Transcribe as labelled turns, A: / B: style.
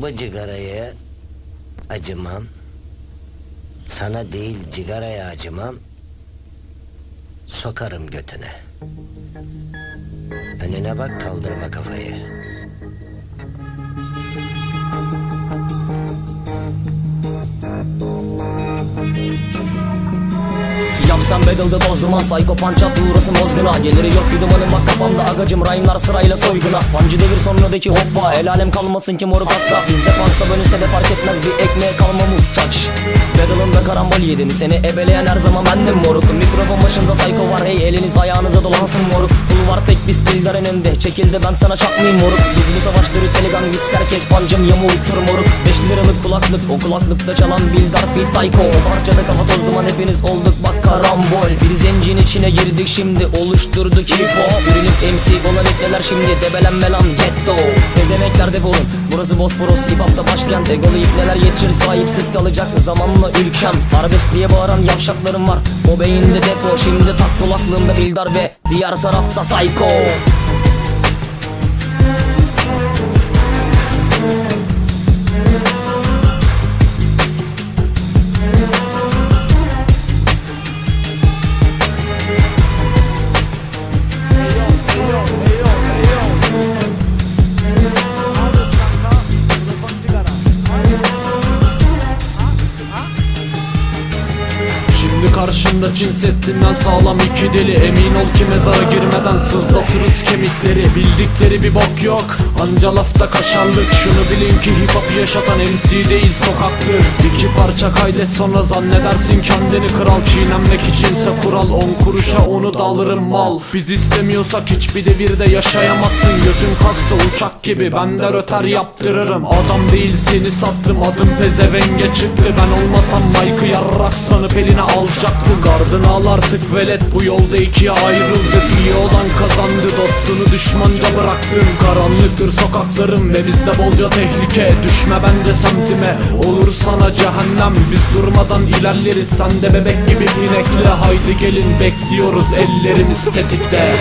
A: Bu cigaraya acımam. Sana değil cigaraya acımam. Sokarım götüne. Önüne bak kaldırma kafayı.
B: Yapsam battle'da bozduman Psycho punch at uğrasın bozguna Geliri yok bir dumanım bak kafamda agacım Rhyme'lar sırayla soyguna Pancı devir sonradaki hoppa El alem kalmasın ki moruk hasta. Bizde pasta bölünse de fark etmez bir ekmeğe kalma muhtaç. Battle'ında karambol yedin Seni ebeleyen her zaman bendim moruk. Mikrofon başında psycho var hey eliniz ayağınıza dolansın moruk. Pul var tek biz dildar önünde Çekildi ben sana çakmayayım moruk. Biz bu savaş deli gangster kes pancım yamultur moruk. 5 liralık kulaklık o kulaklıkta çalan bildar fil psycho. O parçada kafa toz duman hepiniz olduk bak karambol. Bir zencin içine girdik şimdi oluşturduk hip hop. Ürünüp MC olan ipneler şimdi? Debelenme lan ghetto. Pezenekler defolun. Burası Bosporos hip hopta başkent. Egolu ipneler yetişir sahipsiz kalacak zamanla ülkem. Arabesk diye bağıran yavşaklarım var. O beyinde depo Şimdi tak kulaklığımda bildar ve diğer tarafta psycho
C: Şimdi karşında Çin Seddi'nden sağlam iki deli Emin ol ki mezara girmeden sızlatırız kemikleri. Bildikleri bir bok yok. Anca lafta kaşarlık. Şunu bilin ki hip hop yaşatan MC değil sokaktır İki parça kaydet sonra zannedersin kendini kral. Çiğnenmek içinse kural. On kuruşa onu da alırım mal. Biz istemiyorsak hiçbir devirde yaşayamazsın. Götün kalksa uçak gibi ben de röter yaptırırım. Adam değil seni sattım. Adım pezevenge çıktı Ben olmasam Mike'ı yarrak sanıp eline alacaktı Gardını al artık velet. Bu yolda ikiye ayrıldık İyi olan kazandı. Dostunu düşmanca bıraktın Karanlıktır sokaklarım ve bizde bolca tehlike. Düşme bence semtime olur sana cehennem. Biz durmadan ilerleriz sen de bebek gibi pinekle Haydi gelin bekliyoruz ellerimiz tetikte